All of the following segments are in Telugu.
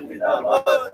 ఇవ్వాలి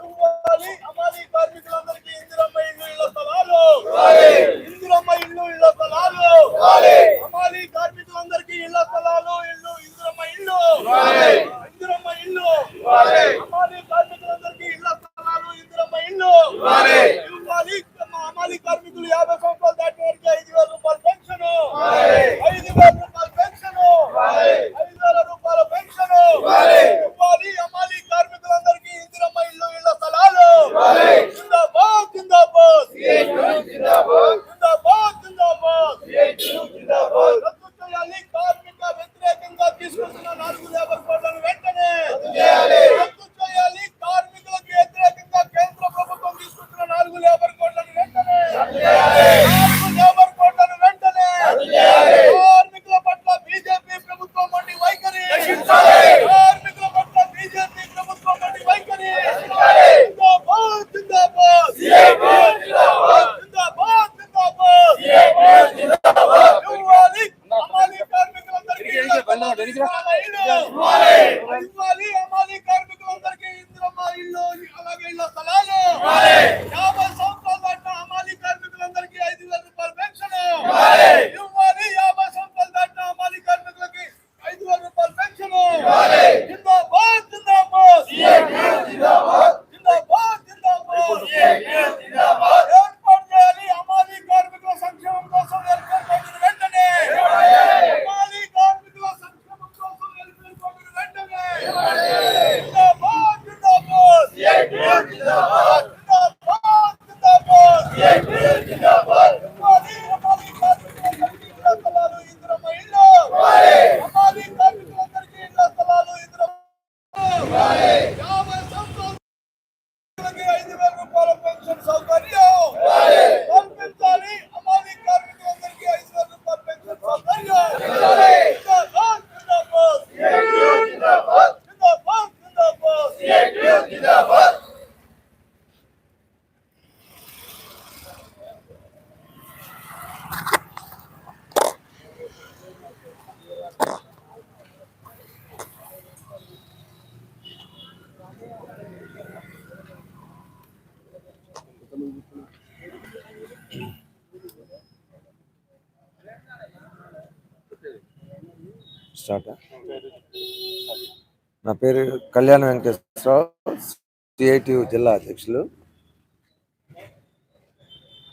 పేరు కళ్యాణ వెంకటేశ్వరరావు సిఐటియు జిల్లా అధ్యక్షులు.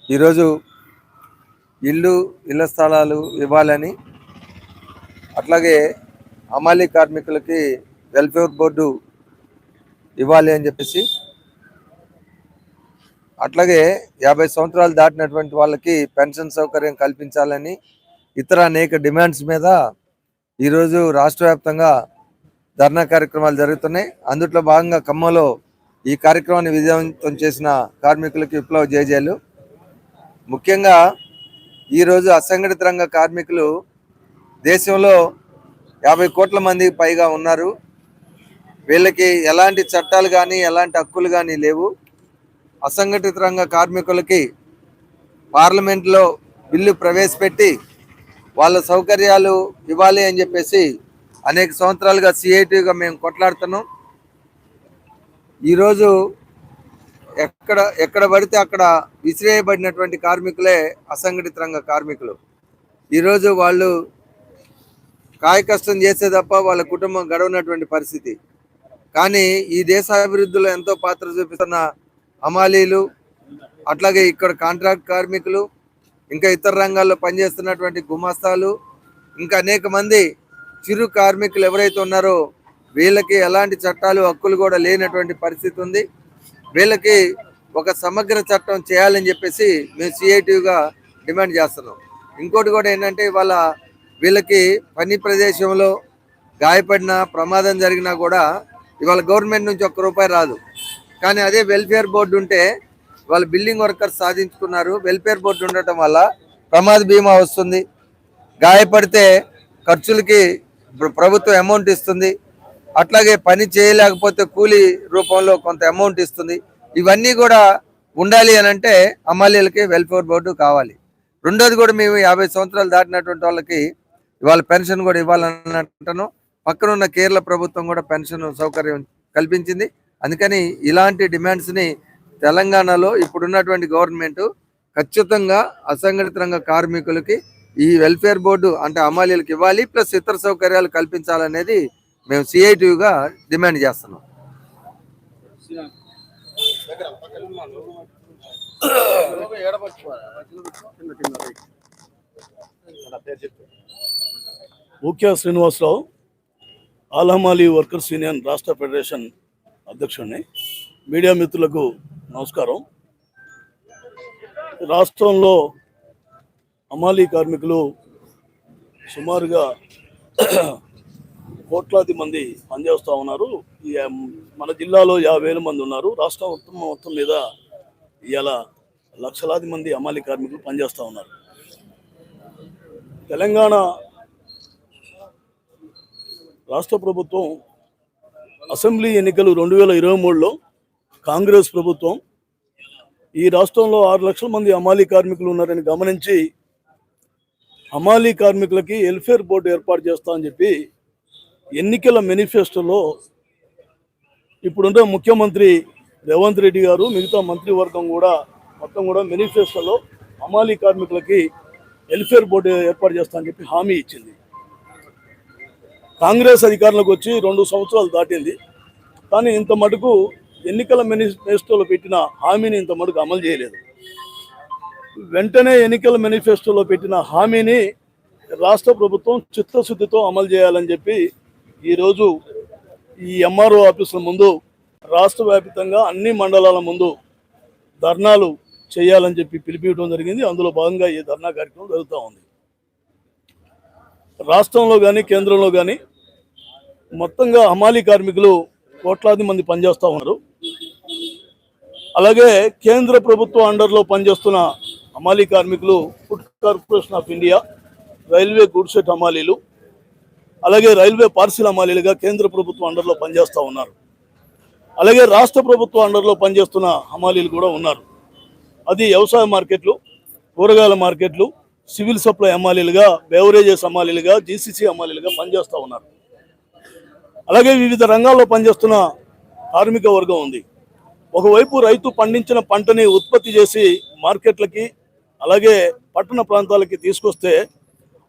ఈరోజు ఇల్లు ఇళ్ళ స్థలాలు ఇవ్వాలని అట్లాగే అమాలి కార్మికులకి వెల్ఫేర్ బోర్డు ఇవ్వాలి అని చెప్పేసి అట్లాగే యాభై సంవత్సరాలు దాటినటువంటి వాళ్ళకి పెన్షన్ సౌకర్యం కల్పించాలని ఇతర అనేక డిమాండ్స్ మీద ఈరోజు రాష్ట్ర వ్యాప్తంగా ధర్నా కార్యక్రమాలు జరుగుతున్నాయి. అందుట్లో భాగంగా ఖమ్మంలో ఈ కార్యక్రమాన్ని విజయవంతం చేసిన కార్మికులకి విప్లవ జయజయాలు ముఖ్యంగా ఈరోజు అసంఘటిత రంగ కార్మికులు దేశంలో యాభై కోట్ల మందికి పైగా ఉన్నారు. వీళ్ళకి ఎలాంటి చట్టాలు కానీ ఎలాంటి హక్కులు కానీ లేవు. అసంఘటిత రంగ కార్మికులకి పార్లమెంట్లో బిల్లు ప్రవేశపెట్టి వాళ్ళ సౌకర్యాలు ఇవ్వాలి అని చెప్పేసి అనేక సంవత్సరాలుగా సిఐటిగా మేము కొట్లాడుతున్నాం. ఈరోజు ఎక్కడ ఎక్కడ పడితే అక్కడ విసిరేయబడినటువంటి కార్మికులే అసంఘటిత రంగ కార్మికులు. ఈరోజు వాళ్ళు కాయ కష్టం చేసే తప్ప వాళ్ళ కుటుంబం గడవనటువంటి పరిస్థితి. కానీ ఈ దేశ అభివృద్ధిలో ఎంతో పాత్ర చూపిస్తున్న హమాలీలు అట్లాగే ఇక్కడ కాంట్రాక్ట్ కార్మికులు ఇంకా ఇతర రంగాల్లో పనిచేస్తున్నటువంటి గుమాస్తాలు ఇంకా అనేక మంది చిరు కార్మికులు ఎవరైతే ఉన్నారో వీళ్ళకి ఎలాంటి చట్టాలు హక్కులు కూడా లేనటువంటి పరిస్థితి ఉంది. వీళ్ళకి ఒక సమగ్ర చట్టం చేయాలని చెప్పేసి మేము సిఐటిగా డిమాండ్ చేస్తున్నాం. ఇంకోటి కూడా ఏంటంటే ఇవాళ వీళ్ళకి పని ప్రదేశంలో గాయపడిన ప్రమాదం జరిగినా కూడా ఇవాళ గవర్నమెంట్ నుంచి ఒక్క రూపాయి రాదు. కానీ అదే వెల్ఫేర్ బోర్డు ఉంటే వాళ్ళు బిల్డింగ్ వర్కర్స్ సాధించుకున్నారు. వెల్ఫేర్ బోర్డు ఉండటం వల్ల ప్రమాద బీమా వస్తుంది. గాయపడితే ఖర్చులకి ఇప్పుడు ప్రభుత్వం అమౌంట్ ఇస్తుంది. అట్లాగే పని చేయలేకపోతే కూలీ రూపంలో కొంత అమౌంట్ ఇస్తుంది. ఇవన్నీ కూడా ఉండాలి అని అంటే అమ్మాలీలకి వెల్ఫేర్ బోర్డు కావాలి. రెండోది కూడా మేము యాభై సంవత్సరాలు దాటినటువంటి వాళ్ళకి ఇవాళ పెన్షన్ కూడా ఇవ్వాలని అంటాను పక్కన ఉన్న కేరళ ప్రభుత్వం కూడా పెన్షన్ సౌకర్యం కల్పించింది. అందుకని ఇలాంటి డిమాండ్స్ని తెలంగాణలో ఇప్పుడున్నటువంటి గవర్నమెంట్ ఖచ్చితంగా అసంఘటిత రంగ కార్మికులకి ఈ వెల్ఫేర్ బోర్డు అంటే అమాలీలకు ఇవ్వాలి ప్లస్ ఇతర సౌకర్యాలు కల్పించాలనేది మేము సిఐటిగా డిమాండ్ చేస్తున్నాం. ముఖ్య శ్రీనివాసరావు ఆలహమాలి వర్కర్స్ యూనియన్ రాష్ట్ర ఫెడరేషన్ అధ్యక్షుడిని మీడియా మిత్రులకు నమస్కారం. రాష్ట్రంలో అమాలీ కార్మికులు సుమారుగా కోట్లాది మంది పనిచేస్తూ ఉన్నారు. ఈ మన జిల్లాలో యాభై వేల మంది ఉన్నారు. రాష్ట్ర మొత్తం మొత్తం మీద ఇవాళ లక్షలాది మంది అమాలి కార్మికులు పనిచేస్తూ ఉన్నారు. తెలంగాణ రాష్ట్ర ప్రభుత్వం అసెంబ్లీ ఎన్నికలు రెండు వేల ఇరవై మూడులో కాంగ్రెస్ ప్రభుత్వం ఈ రాష్ట్రంలో ఆరు లక్షల మంది అమాలి కార్మికులు ఉన్నారని గమనించి హమాలీ కార్మికులకి వెల్ఫేర్ బోర్డు ఏర్పాటు చేస్తా అని చెప్పి ఎన్నికల మేనిఫెస్టోలో ఇప్పుడున్న ముఖ్యమంత్రి రేవంత్ రెడ్డి గారు మిగతా మంత్రివర్గం కూడా మొత్తం కూడా మేనిఫెస్టోలో హమాలీ కార్మికులకి వెల్ఫేర్ బోర్డు ఏర్పాటు చేస్తా అని చెప్పి హామీ ఇచ్చింది. కాంగ్రెస్ అధికారంలోకి వచ్చి రెండు సంవత్సరాలు దాటింది. కానీ ఇంత మటుకు ఎన్నికల మేనిఫెస్టోలో పెట్టిన హామీని ఇంత మటుకు అమలు చేయలేదు. వెంటనే ఎన్నికల మేనిఫెస్టోలో పెట్టిన హామీని రాష్ట్ర ప్రభుత్వం చిత్తశుద్ధితో అమలు చేయాలని చెప్పి ఈరోజు ఈ ఎంఆర్ఓ ఆఫీసుల ముందు రాష్ట్ర వ్యాప్తంగా అన్ని మండలాల ముందు ధర్నాలు చేయాలని చెప్పి పిలిపించడం జరిగింది. అందులో భాగంగా ఈ ధర్నా కార్యక్రమం జరుగుతూ ఉంది. రాష్ట్రంలో కానీ కేంద్రంలో కానీ మొత్తంగా హమాలీ కార్మికులు కోట్లాది మంది పనిచేస్తూ ఉన్నారు. అలాగే కేంద్ర ప్రభుత్వ అండర్లో పనిచేస్తున్న హమాలీ కార్మికులు food corporation of India railway goods shed హమాలీలు అలాగే రైల్వే పార్సిల్ హమాలీలుగా కేంద్ర ప్రభుత్వ అండర్లో పనిచేస్తూ ఉన్నారు. అలాగే రాష్ట్ర ప్రభుత్వ అండర్లో పనిచేస్తున్న హమాలీలు కూడా ఉన్నారు. అది వ్యవసాయ మార్కెట్లు కూరగాయల మార్కెట్లు సివిల్ సప్లై హమాలీలుగా బెవరేజెస్ హమాలీలుగా జీసీసీ హమాలీలుగా పనిచేస్తూ ఉన్నారు. అలాగే వివిధ రంగాల్లో పనిచేస్తున్న కార్మిక వర్గం ఉంది. ఒకవైపు రైతు పండించిన పంటని ఉత్పత్తి చేసి మార్కెట్లకి అలాగే పట్టణ ప్రాంతాలకి తీసుకొస్తే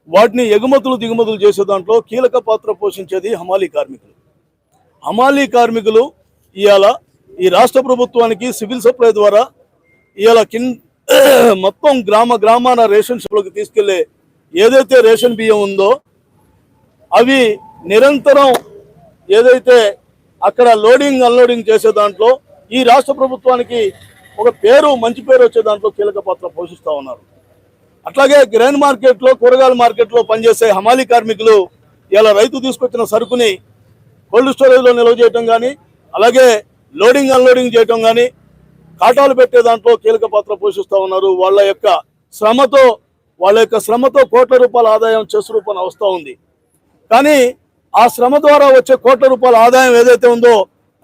వాటిని ఎగుమతులు దిగుమతులు చేసే దాంట్లో కీలక పాత్ర పోషించేది హమాలీ కార్మికులు. హమాలీ కార్మికులు ఇవాళ ఈ రాష్ట్ర ప్రభుత్వానికి సివిల్ సప్లై ద్వారా ఇవాళ కిన్ మొత్తం గ్రామ గ్రామాన రేషన్ షాప్లోకి తీసుకెళ్ళే ఏదైతే రేషన్ బియ్యం ఉందో అవి నిరంతరం ఏదైతే అక్కడ లోడింగ్ అన్లోడింగ్ చేసే దాంట్లో ఈ రాష్ట్ర ప్రభుత్వానికి ఒక పేరు మంచి పేరు వచ్చే దాంట్లో కీలక పాత్ర పోషిస్తూ ఉన్నారు. అట్లాగే గ్రైన్ మార్కెట్లో కూరగాయల మార్కెట్లో పనిచేసే హమాలీ కార్మికులు ఇలా రైతు తీసుకొచ్చిన సరుకుని కోల్డ్ స్టోరేజ్లో నిల్వ చేయటం కానీ అలాగే లోడింగ్ అన్లోడింగ్ చేయటం కానీ కాటాలు పెట్టే దాంట్లో కీలక పాత్ర పోషిస్తూ ఉన్నారు. వాళ్ళ యొక్క శ్రమతో వాళ్ళ యొక్క శ్రమతో కోట్ల రూపాయల ఆదాయం చెస్ రూపాయలు వస్తూ ఉంది. కానీ ఆ శ్రమ ద్వారా వచ్చే కోట్ల రూపాయల ఆదాయం ఏదైతే ఉందో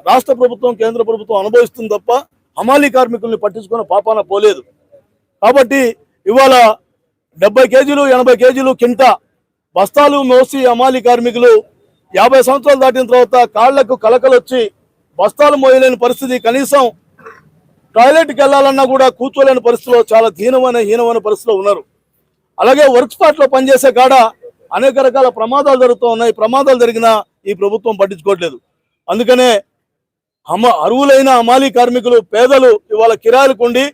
రాష్ట్ర ప్రభుత్వం కేంద్ర ప్రభుత్వం అనుభవిస్తుంది తప్ప హమాలీ కార్మికుల్ని పట్టించుకున్న పాపాన పోలేదు. కాబట్టి ఇవాళ డెబ్బై కేజీలు ఎనభై కేజీలు కింట బస్తాలు మోసి అమాలి కార్మికులు యాభై సంవత్సరాలు దాటిన తర్వాత కాళ్ళకు కలకలు వచ్చి బస్తాలు మోయలేని పరిస్థితి కనీసం టాయిలెట్కి వెళ్ళాలన్నా కూడా కూర్చోలేని పరిస్థితిలో చాలా దీనమైన హీనమైన పరిస్థితిలో ఉన్నారు. అలాగే వర్క్ స్పాట్లో పనిచేసే కాడ అనేక రకాల ప్రమాదాలు జరుగుతూ ఉన్నాయి. ప్రమాదాలు జరిగినా ఈ ప్రభుత్వం పట్టించుకోవట్లేదు. అందుకనే అమ అరువులైన అమాలీ కార్మికులు పేదలు ఇవాళ కిరాయిలకు ఉండి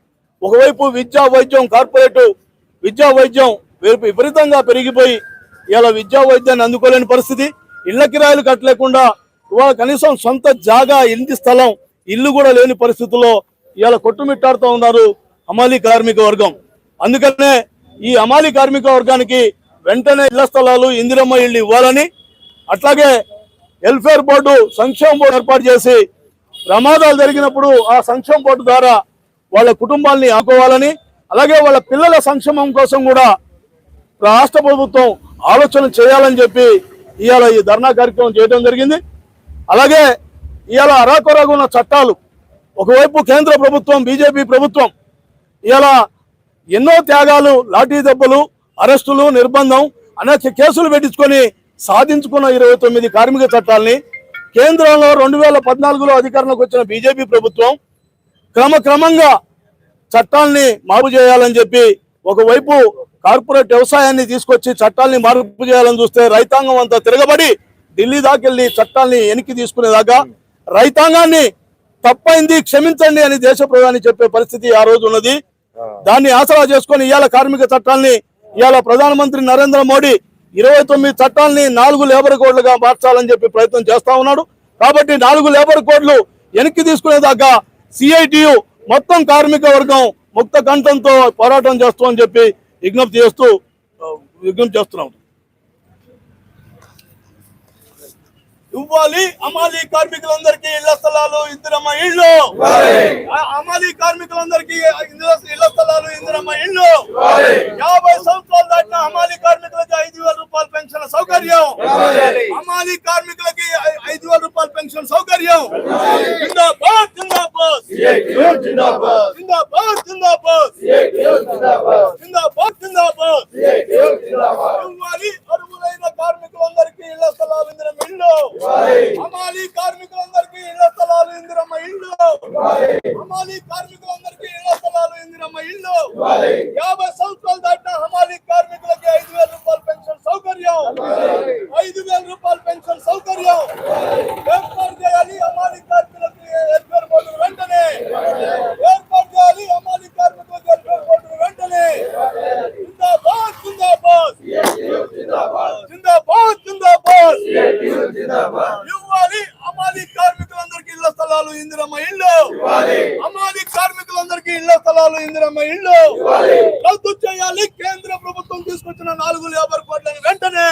ఒకవైపు విద్యా వైద్యం కార్పొరేట్ విద్యా వైద్యం విప- విపరీతంగా పెరిగిపోయి ఇవాళ విద్యా వైద్యాన్ని అందుకోలేని పరిస్థితి. ఇళ్ళ కిరాయిలు కట్టలేకుండా ఇవాళ కనీసం సొంత జాగా ఇంటి స్థలం ఇల్లు కూడా లేని పరిస్థితుల్లో ఇవాళ కొట్టుమిట్టాడుతూ ఉన్నారు అమాలి కార్మిక వర్గం. అందుకనే ఈ అమాలి కార్మిక వర్గానికి వెంటనే ఇళ్ళ స్థలాలు ఇందిరమ్మ ఇళ్ళు ఇవ్వాలని అట్లాగే వెల్ఫేర్ బోర్డు సంక్షేమ బోర్డు ఏర్పాటు చేసి ప్రమాదాలు జరిగినప్పుడు ఆ సంక్షేమ బోర్డు ద్వారా వాళ్ళ కుటుంబాల్ని ఆకోవాలని అలాగే వాళ్ళ పిల్లల సంక్షేమం కోసం కూడా రాష్ట్ర ప్రభుత్వం ఆలోచన చేయాలని చెప్పి ఇవాళ ఈ ధర్నా కార్యక్రమం చేయడం జరిగింది. అలాగే ఇవాళ అరాకొరగా ఉన్న చట్టాలు ఒకవైపు కేంద్ర ప్రభుత్వం బీజేపీ ప్రభుత్వం ఇవాళ ఎన్నో త్యాగాలు లాఠీ దెబ్బలు అరెస్టులు నిర్బంధం అనేక కేసులు పెట్టించుకొని సాధించుకున్న ఇరవై తొమ్మిది కార్మిక చట్టాలని కేంద్రంలో రెండు వేల పద్నాలుగులో అధికారంలోకి వచ్చిన బీజేపీ ప్రభుత్వం క్రమక్రమంగా చట్టాల్ని మార్పు చేయాలని చెప్పి ఒకవైపు కార్పొరేట్ వ్యవసాయాన్ని తీసుకొచ్చి చట్టాల్ని మార్పు చేయాలని చూస్తే రైతాంగం అంతా తిరగబడి ఢిల్లీ దాకెళ్ళి చట్టాల్ని వెనక్కి తీసుకునేదాకా రైతాంగాన్ని తప్పైంది క్షమించండి అని దేశ ప్రధాని చెప్పే పరిస్థితి ఆ రోజు ఉన్నది. దాన్ని ఆసరా చేసుకొని ఇవాళ కార్మిక చట్టాల్ని ఇవాళ ప్రధానమంత్రి నరేంద్ర మోడీ ఇరవై తొమ్మిది చట్టాల్ని నాలుగు లేబర్ కోడ్లుగా మార్చాలని చెప్పి ప్రయత్నం చేస్తా ఉన్నాడు. కాబట్టి నాలుగు లేబర్ కోడ్లు వెనక్కి తీసుకునేదాకా సిఐటియు మొత్తం కార్మిక వర్గం ముక్త కంఠంతో పోరాటం చేస్తామని చెప్పి విజ్ఞప్తి చేస్తూ విజ్ఞప్తి చేస్తున్నాం ఇవ్వాలి అమాలి కార్మికులందరికీ ఇళ్ళ స్థలాలు ఇందిరమ్మ ఇళ్ళు. అమాలి కార్మికులందరికీ ఇళ్ళ స్థలాలు ఇందిరమ్మ ఇళ్ళు. పెన్షన్ సౌకర్యం జిందాబాద్ జిందాబాద్ జిందాబాద్ జిందాబాద్ జిందాబాద్ జిందాబాద్ ఇవ్వాలి అర్హులైన కార్మికులందరికీ ఇళ్ళ స్థలాలు ఇందిరమ్మ ఇళ్ళు అమాలి కార్మికులందరికీ ఇళ్ళ స్థలాలు ఇందిరమ్మ ఇళ్ళు అమాలి కార్మికులందరికీ ఇళ్ళ స్థలాలు ఇందిరమ్మ ఇళ్ళు యాభై సంవత్సరాలు దాటిన హమాలి కార్మికులకి ఐదు వేల రూపాయల పెన్షన్ సౌకర్యం. ఐదు వేల రూపాయల పెన్షన్ సౌకర్యం. ఏర్పాటు చేయాలి హమాలి కార్మికులకి వెల్ఫేర్ బోర్డు వెంటనే ఏర్పాటు చేయాలి హమాలి కార్మికులకి వెల్ఫేర్ బోర్డు వెంటనే జిందాబాద్ జిందాబాద్ జిందాబాద్ జిందాబాద్ ఇవ్వాలి అమాలి కార్మికులందరికీ ఇళ్ళ స్థలాలు ఇందిరమ్మ ఇల్లు అమాలి కార్మికులందరికీ ఇళ్ళ స్థలాలు ఇందిరమ్మ ఇల్లు రద్దు చేయాలి కేంద్ర ప్రభుత్వం తీసుకొచ్చిన నాలుగు లేబర్ కోడ్లను వెంటనే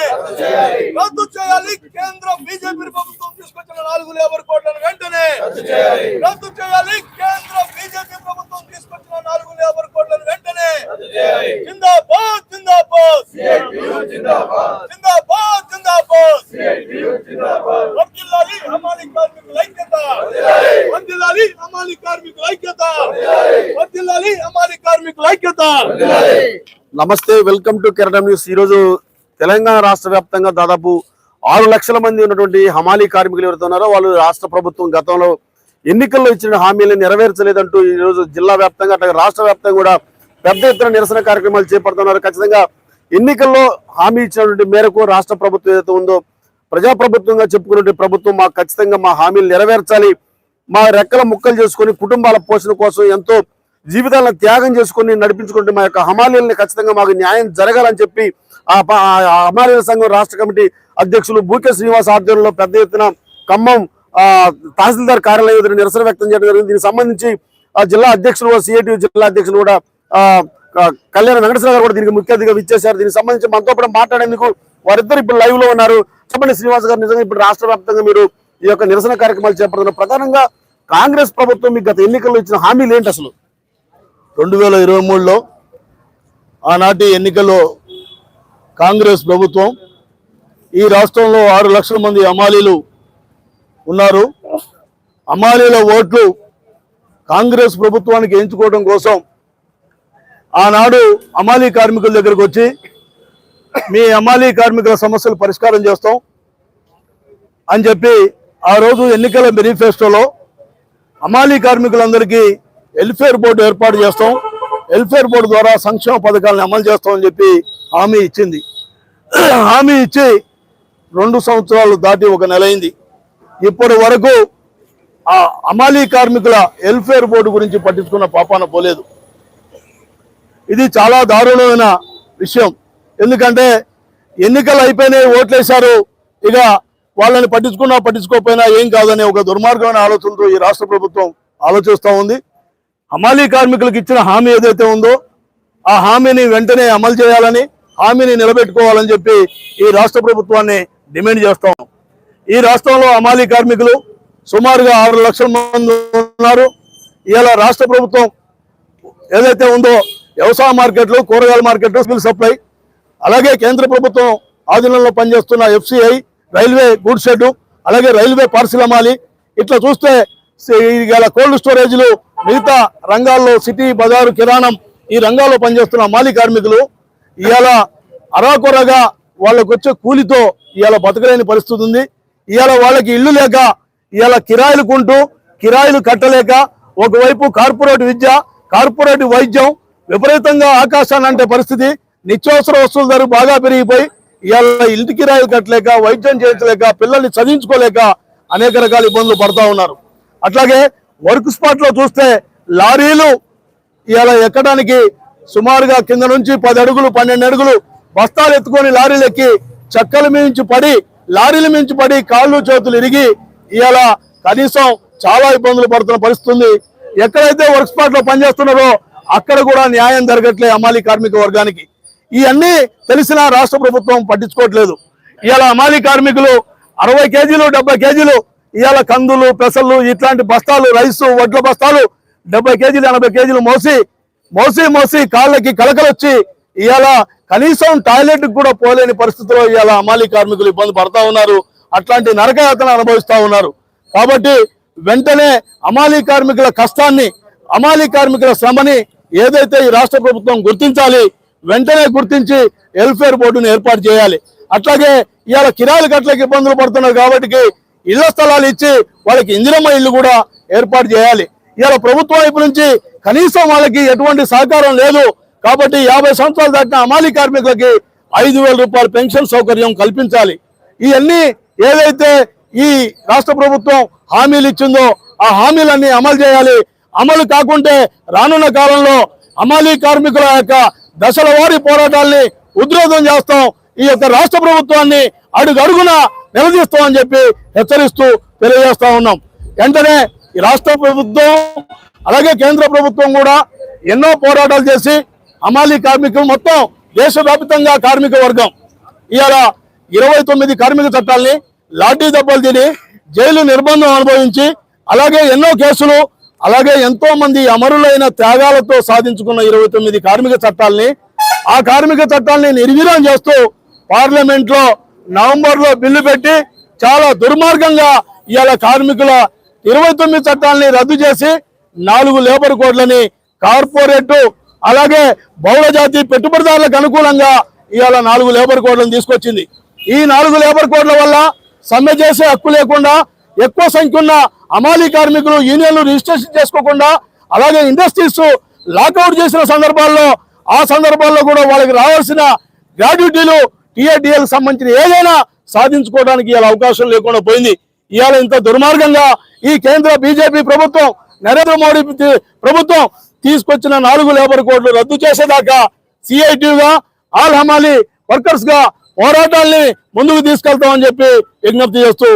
రద్దు చేయాలి కేంద్ర బీజేపీ ప్రభుత్వం తీసుకొచ్చిన నాలుగు లేబర్ కోడ్లను వెంటనే రద్దు చేయాలి కేంద్ర బీజేపీ ప్రభుత్వం తీసుకొచ్చిన నాలుగు లేబర్ కోడ్లను వెంటనే జిందాబాద్ జిందాబాద్ జిందాబాద్ జిందాబాద్ వర్ధిల్లాలి హమాలి కార్మికుల ఐక్యత వర్ధిల్లాలి హమాలి కార్మికుల ఐక్యత వర్ధిల్లాలి హమాలి కార్మికుల ఐక్యత నమస్తే వెల్కమ్ టు కెరటం న్యూస్. ఈరోజు తెలంగాణ రాష్ట్ర వ్యాప్తంగా దాదాపు ఆరు లక్షల మంది ఉన్నటువంటి హమాలీ కార్మికులు ఎవరైతే ఉన్నారో వాళ్ళు రాష్ట్ర ప్రభుత్వం గతంలో ఎన్నికల్లో ఇచ్చిన హామీలను నెరవేర్చలేదంటూ ఈ రోజు జిల్లా వ్యాప్తంగా అట్లాగే రాష్ట్ర వ్యాప్తంగా కూడా పెద్ద ఎత్తున నిరసన కార్యక్రమాలు చేపడుతున్నారు. ఖచ్చితంగా ఎన్నికల్లో హామీ ఇచ్చినటువంటి మేరకు రాష్ట్ర ప్రభుత్వం ఏదైతే ఉందో ప్రజాప్రభుత్వంగా చెప్పుకున్నటువంటి ప్రభుత్వం మాకు ఖచ్చితంగా మా హామీలు నెరవేర్చాలి. మా రెక్కల ముక్కలు చేసుకొని కుటుంబాల పోషణ కోసం ఎంతో జీవితాలను త్యాగం చేసుకొని నడిపించుకుంటే మా యొక్క హమాలీలని ఖచ్చితంగా మాకు న్యాయం జరగాలని చెప్పి ఆ ప- హమాలీల సంఘం రాష్ట్ర కమిటీ అధ్యక్షులు బూకే శ్రీనివాస్ ఆధ్వర్యంలో పెద్ద ఎత్తున ఖమ్మం ఆ, తహసీల్దార్ కార్యాలయం ఎదురు నిరసన వ్యక్తం చేయడం జరిగింది. దీనికి సంబంధించి ఆ జిల్లా అధ్యక్షులు సిఐటి జిల్లా అధ్యక్షులు కూడా కళ్యాణ వెంకటేశ్వర గారు కూడా దీనికి ముఖ్య అతిథిగా విచ్చేశారు. దీనికి సంబంధించి మనతో కూడా మాట్లాడేందుకు వారిద్దరు ఇప్పుడు లైవ్లో ఉన్నారు. చెప్పండి శ్రీనివాస్ గారు నిజంగా ఇప్పుడు రాష్ట్ర వ్యాప్తంగా మీరు ఈ యొక్క నిరసన కార్యక్రమాలు చేపడుతున్నారు. ప్రధానంగా కాంగ్రెస్ ప్రభుత్వం మీకు గత ఎన్నికల్లో ఇచ్చిన హామీలు ఏంటి అసలు? రెండు వేల ఇరవై మూడులో ఆనాటి ఎన్నికల్లో కాంగ్రెస్ ప్రభుత్వం ఈ రాష్ట్రంలో ఆరు లక్షల మంది అమాలీలు ఉన్నారు. అమాలీల ఓట్లు కాంగ్రెస్ ప్రభుత్వానికి ఎంచుకోవడం కోసం ఆనాడు అమాలీ కార్మికుల దగ్గరకు వచ్చి మీ అమాలీ కార్మికుల సమస్యలు పరిష్కారం చేస్తాం అని చెప్పి ఆ రోజు ఎన్నికల మేనిఫెస్టోలో అమాలీ కార్మికులందరికీ వెల్ఫేర్ బోర్డు ఏర్పాటు చేస్తాం. వెల్ఫేర్ బోర్డు ద్వారా సంక్షేమ పథకాలను అమలు చేస్తామని చెప్పి హామీ ఇచ్చింది. హామీ ఇచ్చి రెండు సంవత్సరాలు దాటి ఒక నెల అయింది. ఇప్పటి వరకు ఆ అమాలీ కార్మికుల వెల్ఫేర్ బోర్డు గురించి పట్టించుకున్న పాపాన పోలేదు. ఇది చాలా దారుణమైన విషయం. ఎందుకంటే ఎన్నికలు అయిపోయినాయి ఓట్లేశారు. ఇక వాళ్ళని పట్టించుకున్నా పట్టించుకోకపోయినా ఏం కాదనే ఒక దుర్మార్గమైన ఆలోచనతో ఈ రాష్ట్ర ప్రభుత్వం ఆలోచిస్తూ ఉంది. హమాలీ కార్మికులకు ఇచ్చిన హామీ ఏదైతే ఉందో ఆ హామీని వెంటనే అమలు చేయాలని హామీని నిలబెట్టుకోవాలని చెప్పి ఈ రాష్ట్ర ప్రభుత్వాన్ని డిమాండ్ చేస్తాం ఈ రాష్ట్రంలో అమాలీ కార్మికులు సుమారుగా ఆరు లక్షల మంది ఉన్నారు. ఇలా రాష్ట్ర ప్రభుత్వం ఏదైతే ఉందో వ్యవసాయ మార్కెట్లు కూరగాయల మార్కెట్లు సివిల్ సప్లై అలాగే కేంద్ర ప్రభుత్వం ఆధీనంలో పనిచేస్తున్న F C I railway goods shed అలాగే రైల్వే పార్సిల్ అమాలి. ఇట్లా చూస్తే గల కోల్డ్ స్టోరేజ్లు మిగతా రంగాల్లో సిటీ బజారు కిరాణం ఈ రంగాల్లో పనిచేస్తున్న మాలి కార్మికులు ఇవాళ అరాకొరగా వాళ్ళకు వచ్చే కూలితో ఇవాళ బతకలేని పరిస్థితి ఉంది. ఇవాళ వాళ్ళకి ఇల్లు లేక ఇవాళ కిరాయిలు కొంటూ కిరాయిలు కట్టలేక ఒకవైపు కార్పొరేట్ విద్య కార్పొరేట్ వైద్యం విపరీతంగా ఆకాశాన్ని అంటే పరిస్థితి. నిత్యావసర వస్తువుల ధర బాగా పెరిగిపోయి ఇవాళ ఇంటి కిరాయిలు కట్టలేక వైద్యం చేయించలేక పిల్లల్ని చదివించుకోలేక అనేక రకాల ఇబ్బందులు పడతా ఉన్నారు. అట్లాగే వర్క్ స్పాట్లో చూస్తే లారీలు ఇలా ఎక్కడానికి సుమారుగా కింద నుంచి పది అడుగులు పన్నెండు అడుగులు బస్తాలు ఎత్తుకొని లారీలు ఎక్కి చెక్కల మించి పడి లారీల మించి పడి కాళ్ళు చేతులు ఇరిగి ఇలా కనీసం చాలా ఇబ్బందులు పడుతున్న పరిస్థితుంది. ఎక్కడైతే వర్క్ స్పాట్లో పనిచేస్తున్నారో అక్కడ కూడా న్యాయం జరగట్లే అమాలి కార్మిక వర్గానికి. ఇవన్నీ తెలిసిన రాష్ట్ర ప్రభుత్వం పట్టించుకోవట్లేదు. ఇలా అమాలి కార్మికులు అరవై కేజీలు డెబ్బై కేజీలు ఇవాళ కందులు పెసలు ఇట్లాంటి బస్తాలు రైసు వడ్ల బస్తాలు డెబ్బై కేజీలు ఎనభై కేజీలు మోసి మోసి మోసి కాళ్ళకి కలకలొచ్చి ఇవాళ కనీసం టాయిలెట్ కూడా పోలేని పరిస్థితిలో ఇవాళ అమాలి కార్మికులు ఇబ్బంది పడతా ఉన్నారు. అట్లాంటి నరకయాతన అనుభవిస్తూ ఉన్నారు. కాబట్టి వెంటనే అమాలి కార్మికుల కష్టాన్ని అమాలి కార్మికుల శ్రమని ఏదైతే ఈ రాష్ట్ర ప్రభుత్వం గుర్తించాలి వెంటనే గుర్తించి వెల్ఫేర్ బోర్డును ఏర్పాటు చేయాలి. అట్లాగే ఇవాళ కిరాయిల కట్లకి ఇబ్బందులు పడుతున్నారు కాబట్టి ఇళ్ళ స్థలాలు ఇచ్చి వాళ్ళకి ఇందిరమ్మ ఇల్లు కూడా ఏర్పాటు చేయాలి. ఇవాళ ప్రభుత్వం వైపు నుంచి కనీసం వాళ్ళకి ఎటువంటి సహకారం లేదు. కాబట్టి యాభై సంవత్సరాలు దాటిన అమాలి కార్మికులకి ఐదు వేల రూపాయల పెన్షన్ సౌకర్యం కల్పించాలి. ఇవన్నీ ఏదైతే ఈ రాష్ట్ర ప్రభుత్వం హామీలు ఇచ్చిందో ఆ హామీలన్నీ అమలు చేయాలి. అమలు కాకుంటే రానున్న కాలంలో అమాలి కార్మికుల యొక్క దశల వారి పోరాటాల్ని ఉధృతం చేస్తాం. ఈ యొక్క రాష్ట్ర ప్రభుత్వాన్ని అడుగడుగున నిలదీస్తామని చెప్పి హెచ్చరిస్తూ తెలియజేస్తా ఉన్నాం. వెంటనే ఈ రాష్ట్ర ప్రభుత్వం అలాగే కేంద్ర ప్రభుత్వం కూడా ఎన్నో పోరాటాలు చేసి అమాలి కార్మికులు మొత్తం దేశవ్యాప్తంగా కార్మిక వర్గం. ఇవాళ ఇరవై తొమ్మిది కార్మిక చట్టాల్ని లాఠీ దెబ్బలు తిని జైలు నిర్బంధం అనుభవించి అలాగే ఎన్నో కేసులు అలాగే ఎంతో మంది అమరులైన త్యాగాలతో సాధించుకున్న ఇరవై తొమ్మిది కార్మిక చట్టాల్ని ఆ కార్మిక చట్టాల్ని నిర్వీర్యం చేస్తూ పార్లమెంట్లో నవంబర్లో నవంబర్లో బిల్లు పెట్టి చాలా దుర్మార్గంగా ఇవాళ కార్మికుల ఇరవై తొమ్మిది చట్టాలని రద్దు చేసి నాలుగు లేబర్ కోడ్లని కార్పొరేట్ అలాగే బహుళ జాతి పెట్టుబడిదారులకు అనుకూలంగా ఇవాళ నాలుగు లేబర్ కోడ్లను తీసుకొచ్చింది. ఈ నాలుగు లేబర్ కోడ్ల వల్ల సమ్మె చేసే హక్కు లేకుండా ఎక్కువ సంఖ్య ఉన్న అమాలి కార్మికులు యూనియన్లు రిజిస్ట్రేషన్ చేసుకోకుండా అలాగే ఇండస్ట్రీస్ లాకౌట్ చేసిన సందర్భాల్లో ఆ సందర్భాల్లో కూడా వాళ్ళకి రావాల్సిన గ్రాడ్యుటీలు టీఏడిఎల్ సంబంధించిన ఏదైనా సాధించుకోవడానికి ఇవాళ అవకాశం లేకుండా పోయింది. ఇవాళ ఇంత దుర్మార్గంగా ఈ కేంద్ర బీజేపీ ప్రభుత్వం నరేంద్ర మోడీ ప్రభుత్వం తీసుకొచ్చిన నాలుగు లేబర్ కోడ్లు రద్దు చేసేదాకా సిఐటిగా ఆల్ హమాలి వర్కర్స్గా పోరాటాల్ని ముందుకు తీసుకెళ్తామని చెప్పి విజ్ఞప్తి చేస్తూ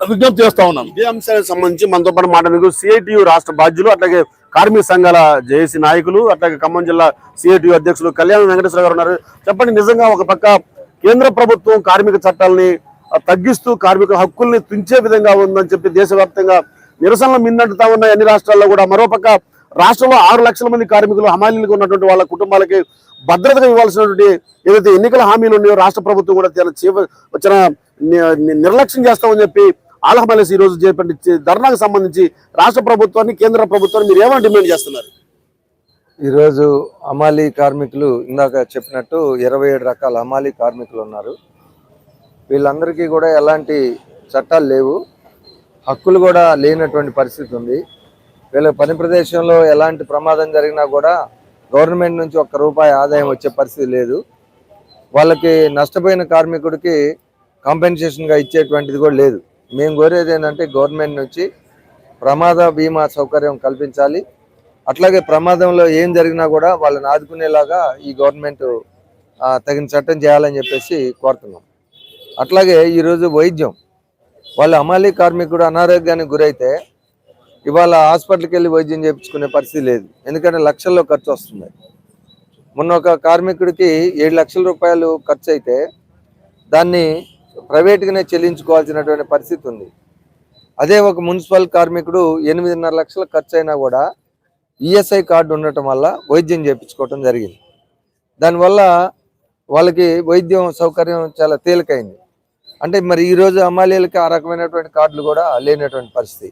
విజ్ఞప్తి చేస్తా ఉన్నాం ఇదే అంశానికి సంబంధించి మనతో పాటు మాట్లాడేందుకు సిఐటియు రాష్ట్ర బాధ్యులు అట్లాగే కార్మిక సంఘాల జేఏసీ నాయకులు అట్లాగే ఖమ్మం జిల్లా సిఐటియు అధ్యక్షులు కళ్యాణ వెంకటేశ్వర గారు ఉన్నారు. చెప్పండి నిజంగా ఒక పక్క కేంద్ర ప్రభుత్వం కార్మిక చట్టాలని తగ్గిస్తూ కార్మిక హక్కుల్ని తుంచే విధంగా ఉందని చెప్పి దేశవ్యాప్తంగా నిరసనలు మిన్నంటుతా ఉన్నాయి. అన్ని రాష్ట్రాల్లో కూడా మరోపక్క రాష్ట్రంలో ఆరు లక్షల మంది కార్మికులు హమాలీలకు ఉన్నటువంటి వాళ్ళ కుటుంబాలకి భద్రతగా ఇవ్వాల్సినటువంటి ఏదైతే ఎన్నికల హామీలు ఉన్నాయో రాష్ట్ర ప్రభుత్వం కూడా వచ్చిన ని- నిర్లక్ష్యం చేస్తామని చెప్పి ఆలహమాలేసి ఈ రోజు చేపట్టి ధర్నాకు సంబంధించి రాష్ట్ర ప్రభుత్వాన్ని కేంద్ర ప్రభుత్వాన్ని మీరు ఏమైనా డిమాండ్ చేస్తున్నారు? ఈరోజు అమాలి కార్మికులు ఇందాక చెప్పినట్టు ఇరవై ఏడు రకాల అమాలి కార్మికులు ఉన్నారు. వీళ్ళందరికీ కూడా ఎలాంటి చట్టాలు లేవు. హక్కులు కూడా లేనటువంటి పరిస్థితి ఉంది. వీళ్ళ పని ప్రదేశంలో ఎలాంటి ప్రమాదం జరిగినా కూడా గవర్నమెంట్ నుంచి ఒక్క రూపాయి ఆదాయం వచ్చే పరిస్థితి లేదు. వాళ్ళకి నష్టపోయిన కార్మికుడికి కాంపెన్సేషన్గా ఇచ్చేటువంటిది కూడా లేదు. మేము కోరేది ఏంటంటే గవర్నమెంట్ నుంచి ప్రమాద బీమా సౌకర్యం కల్పించాలి. అట్లాగే ప్రమాదంలో ఏం జరిగినా కూడా వాళ్ళని ఆదుకునేలాగా ఈ గవర్నమెంట్ తగిన చట్టం చేయాలని చెప్పేసి కోరుతున్నాం. అట్లాగే ఈరోజు వైద్యం వాళ్ళు అమాలి కార్మికుడు అనారోగ్యానికి గురైతే ఇవాళ హాస్పిటల్కి వెళ్ళి వైద్యం చేయించుకునే పరిస్థితి లేదు. ఎందుకంటే లక్షల్లో ఖర్చు వస్తుంది. మొన్న ఒక కార్మికుడికి ఏడు లక్షల రూపాయలు ఖర్చు అయితే దాన్ని ప్రైవేట్గానే చెల్లించుకోవాల్సినటువంటి పరిస్థితి ఉంది. అదే ఒక మున్సిపల్ కార్మికుడు ఎనిమిదిన్నర లక్షల ఖర్చు అయినా కూడా ఈఎస్ఐ కార్డు ఉండటం వల్ల వైద్యం చేయించుకోవటం జరిగింది. దానివల్ల వాళ్ళకి వైద్యం సౌకర్యం చాలా తేలికైంది. అంటే మరి ఈరోజు అమ్మాయిలకి ఆ రకమైనటువంటి కార్డులు కూడా లేనటువంటి పరిస్థితి.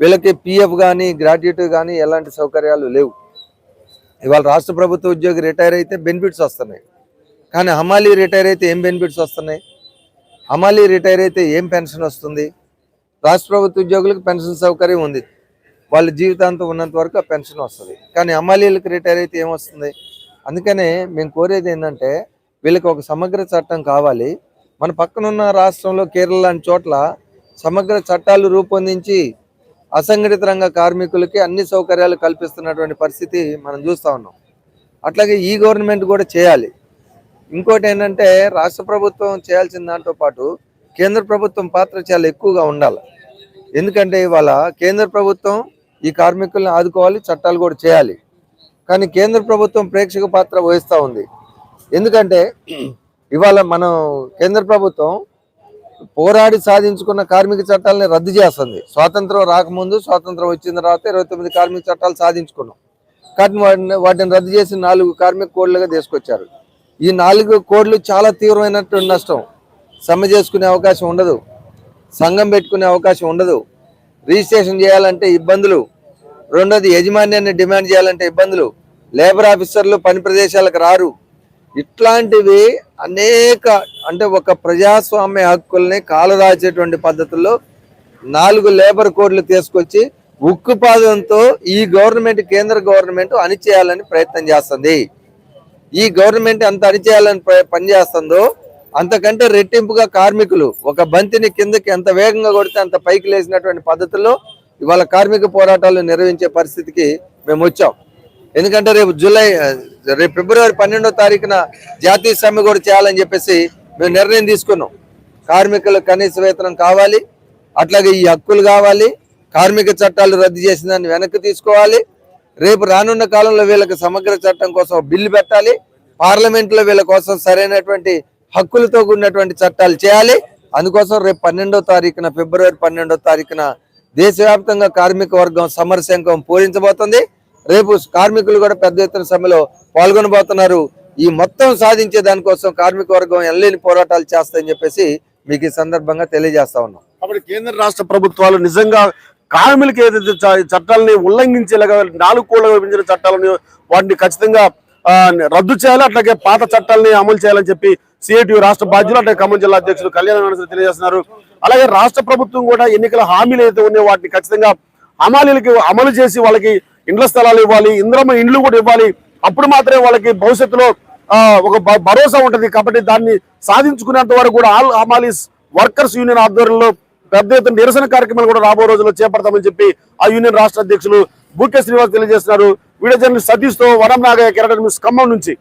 వీళ్ళకి పిఎఫ్ కానీ గ్రాడ్యుయేట్ కానీ ఎలాంటి సౌకర్యాలు లేవు. ఇవాళ రాష్ట్ర ప్రభుత్వ ఉద్యోగి రిటైర్ అయితే బెనిఫిట్స్ వస్తున్నాయి. కానీ హమాలీ రిటైర్ అయితే ఏం బెనిఫిట్స్ వస్తున్నాయి? హమాలీ రిటైర్ అయితే ఏం పెన్షన్ వస్తుంది? రాష్ట్ర ప్రభుత్వ ఉద్యోగులకు పెన్షన్ సౌకర్యం ఉంది. వాళ్ళ జీవితాంతం ఉన్నంత వరకు ఆ పెన్షన్ వస్తుంది. కానీ అమాలీలకు రిటైర్ అయితే ఏమొస్తుంది? అందుకనే మేము కోరేది ఏంటంటే వీళ్ళకి ఒక సమగ్ర చట్టం కావాలి. మన పక్కనున్న రాష్ట్రంలో కేరళ లాంటి చోట్ల సమగ్ర చట్టాలు రూపొందించి అసంఘటిత రంగ కార్మికులకి అన్ని సౌకర్యాలు కల్పిస్తున్నటువంటి పరిస్థితి మనం చూస్తూ ఉన్నాం. అట్లాగే ఈ గవర్నమెంట్ కూడా చేయాలి. ఇంకోటి ఏంటంటే రాష్ట్ర ప్రభుత్వం చేయాల్సిన దాంతో పాటు కేంద్ర ప్రభుత్వం పాత్ర చాలా ఎక్కువగా ఉండాలి. ఎందుకంటే ఇవాళ కేంద్ర ప్రభుత్వం ఈ కార్మికులను ఆదుకోవాలి చట్టాలు కూడా చేయాలి. కానీ కేంద్ర ప్రభుత్వం ప్రేక్షక పాత్ర వహిస్తూ ఉంది. ఎందుకంటే ఇవాళ మనం కేంద్ర ప్రభుత్వం పోరాడి సాధించుకున్న కార్మిక చట్టాలని రద్దు చేస్తుంది. స్వాతంత్రం రాకముందు స్వాతంత్రం వచ్చిన తర్వాత ఇరవై తొమ్మిది కార్మిక చట్టాలు సాధించుకున్నాం. కానీ వాటిని వాటిని రద్దు చేసి నాలుగు కార్మిక కోడ్లుగా తీసుకొచ్చారు. ఈ నాలుగు కోడ్లు చాలా తీవ్రమైనటువంటి నష్టం. సమ్మె చేసుకునే అవకాశం ఉండదు. సంఘం పెట్టుకునే అవకాశం ఉండదు. రిజిస్ట్రేషన్ చేయాలంటే ఇబ్బందులు. రెండోది యజమాన్యాన్ని డిమాండ్ చేయాలంటే ఇబ్బందులు. లేబర్ ఆఫీసర్లు పని ప్రదేశాలకు రారు. ఇట్లాంటివి అనేక అంటే ఒక ప్రజాస్వామ్య హక్కుల్ని కాలరాచేటువంటి పద్ధతుల్లో నాలుగు లేబర్ కోడ్లు తీసుకొచ్చి ఉక్కుపాదంతో ఈ గవర్నమెంట్ కేంద్ర గవర్నమెంట్ అణిచేయాలని ప్రయత్నం చేస్తుంది. ఈ గవర్నమెంట్ ఎంత అణిచేయాలని ప్ర- పనిచేస్తుందో అంతకంటే రెట్టింపుగా కార్మికులు ఒక బంతిని కిందకి ఎంత వేగంగా కొడితే అంత పైకి లేచినటువంటి పద్ధతుల్లో ఇవాళ కార్మిక పోరాటాలు నిర్వహించే పరిస్థితికి మేము వచ్చాం. ఎందుకంటే రేపు జూలై రేపు ఫిబ్రవరి పన్నెండో తారీఖున జాతీయ సమ్మె కూడా చేయాలని చెప్పేసి మేము నిర్ణయం తీసుకున్నాం. కార్మికులు కనీస వేతనం కావాలి అట్లాగే ఈ హక్కులు కావాలి కార్మిక చట్టాలు రద్దు చేసిన దాన్ని వెనక్కి తీసుకోవాలి. రేపు రానున్న కాలంలో వీళ్ళకి సమగ్ర చట్టం కోసం బిల్లు పెట్టాలి పార్లమెంట్లో వీళ్ళ కోసం సరైనటువంటి హక్కులతో కూడినటువంటి చట్టాలు చేయాలి. అందుకోసం రేపు పన్నెండో తారీఖున ఫిబ్రవరి పన్నెండో తారీఖున దేశవ్యాప్తంగా కార్మిక వర్గం సమర శంఖం పూరించబోతుంది. రేపు కార్మికులు కూడా పెద్ద ఎత్తున సమ్మెలో పాల్గొనబోతున్నారు. ఈ మొత్తం సాధించే దానికోసం కార్మిక వర్గం ఎల్లేని పోరాటాలు చేస్తాయని చెప్పేసి మీకు ఈ సందర్భంగా తెలియజేస్తా ఉన్నాం. కాబట్టి కేంద్ర రాష్ట్ర ప్రభుత్వాలు నిజంగా కార్మికులకు ఏదైతే చట్టాలని ఉల్లంఘించేలాగా నాలుగు కోళ్ళ విభజించిన చట్టాలని వాటిని ఖచ్చితంగా రద్దు చేయాలి. అట్లాగే పాత చట్టాలని అమలు చేయాలని చెప్పి సిఐటి రాష్ట్ర బాధ్యులు అంటే ఖమ్మం జిల్లా అధ్యక్షులు కళ్యాణ తెలియజేస్తున్నారు. అలాగే రాష్ట్ర ప్రభుత్వం కూడా ఎన్నికల హామీలు ఏదైతే ఉన్నాయో వాటిని ఖచ్చితంగా హమాలీలకి అమలు చేసి వాళ్ళకి ఇండ్ల స్థలాలు ఇవ్వాలి ఇంద్రమ్మ ఇండ్లు కూడా ఇవ్వాలి. అప్పుడు మాత్రమే వాళ్ళకి భవిష్యత్తులో ఆ, ఒక భరోసా ఉంటది కాబట్టి దాన్ని సాధించుకునేంత వరకు కూడా ఆల్ అమాలీస్ వర్కర్స్ యూనియన్ ఆధ్వర్యంలో పెద్ద ఎత్తున నిరసన కార్యక్రమాలు కూడా రాబో రోజుల్లో చేపడతామని చెప్పి ఆ యూనియన్ రాష్ట్ర అధ్యక్షులు బూకే శ్రీనివాస్ తెలియజేస్తున్నారు. వీడియో జర్నలిస్ట్ సతీష్తో వరం నాగయ్య కెరట న్యూస్ ఖమ్మం నుంచి.